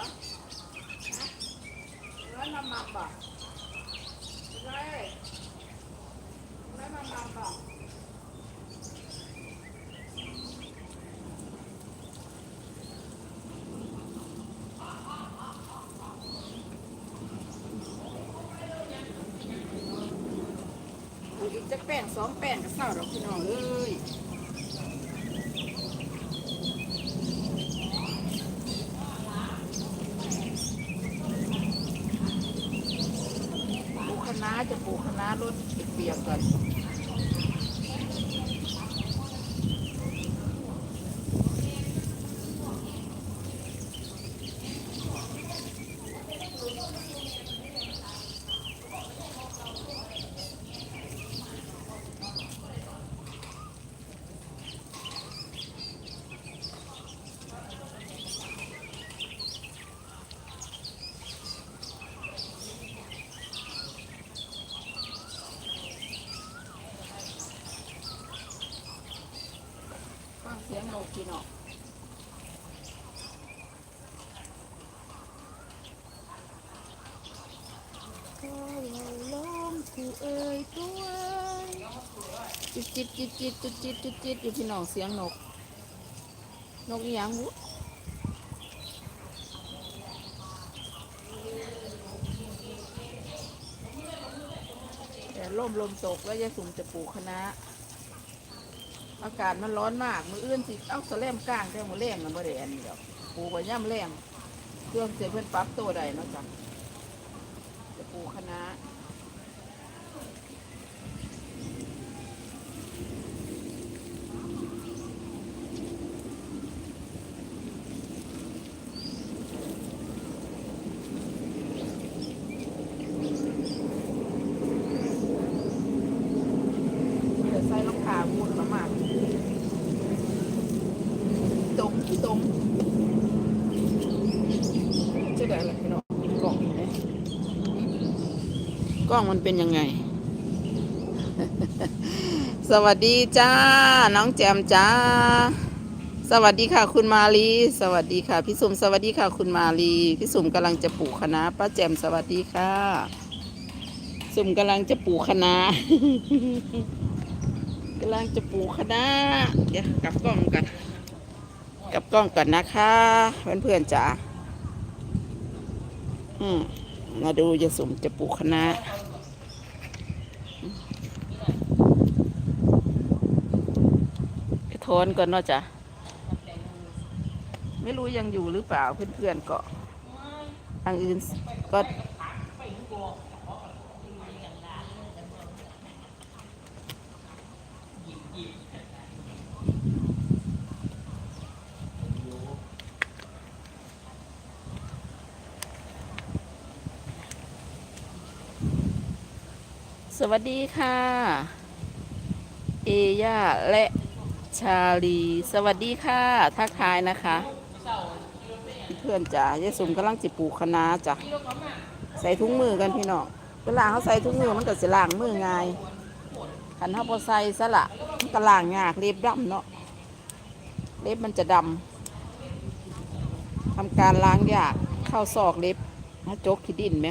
อร้อยมามาบอกอ้ยจะแป้งสองแป้งก็เศร้าหรอกพี่น้องเอ้ย น้าจะปลูกคะน้ารถเปียกก่อน ฟัง เสียงนกพี่น้องจิตจิตจิตจิตจิตจิตจิตจิตอยู่พี่น้องเสียงนก นกอีหยังวุแต่ลมลมตกแล้วยายสุ่มจะปลูกคะน้า อากาศมันร้อนมากมืออื่นสิเอาสะแลมก้างแต่มือแรงมันบ่ได้อันนี้ดอกปูก็ย่ำแรงเครื่องเสียเพื่อนปรั๊บตัวใดเนาะจ้ะจะปูคณะน้าเดี๋ยวใส่รองเท้ามูลมามากตรงที่ตรงจะได้อะไรพี่น้องกล้องเห็นไหม กล้องมันเป็นยังไง สวัสดีจ้า น้องแจมจ้า สวัสดีค่ะ คุณมาลี สวัสดีค่ะ พี่สุมสวัสดีค่ะ คุณมาลีพี่สุมกำลังจะปลูกคะป้าแจมสวัสดีค่ะ สุมกำลังจะปลูกคะน้ากำลังจะปลูกคะเดี๋ยวกลับกล้องกันกลับกล้องก่อนนะคะเพื่อนๆจ๋าอืม มาดูยายสมจะปลูกคะกระโทนก่อนเนาะจ้ะ ไม่รู้ยังอยู่หรือเปล่าเพื่อนๆก็ทางอื่นก็ สวัสดีค่ะ เอย่าและชาลี สวัสดีค่ะ ทักทายนะคะ เพื่อนจ๋ายายสุมกำลังจิปลูกคะน้าจ้ะใส่ถุงมือกันพี่น้องเวลาเขาใส่ถุงมือมันก็สิล้างมือไงขันเขาพอใส่ซะละมันก็ล้างยากเล็บดำเนาะเล็บมันจะดำทำการล้างยากเข้าซอกเล็บถ้าจกขี้ดินไหม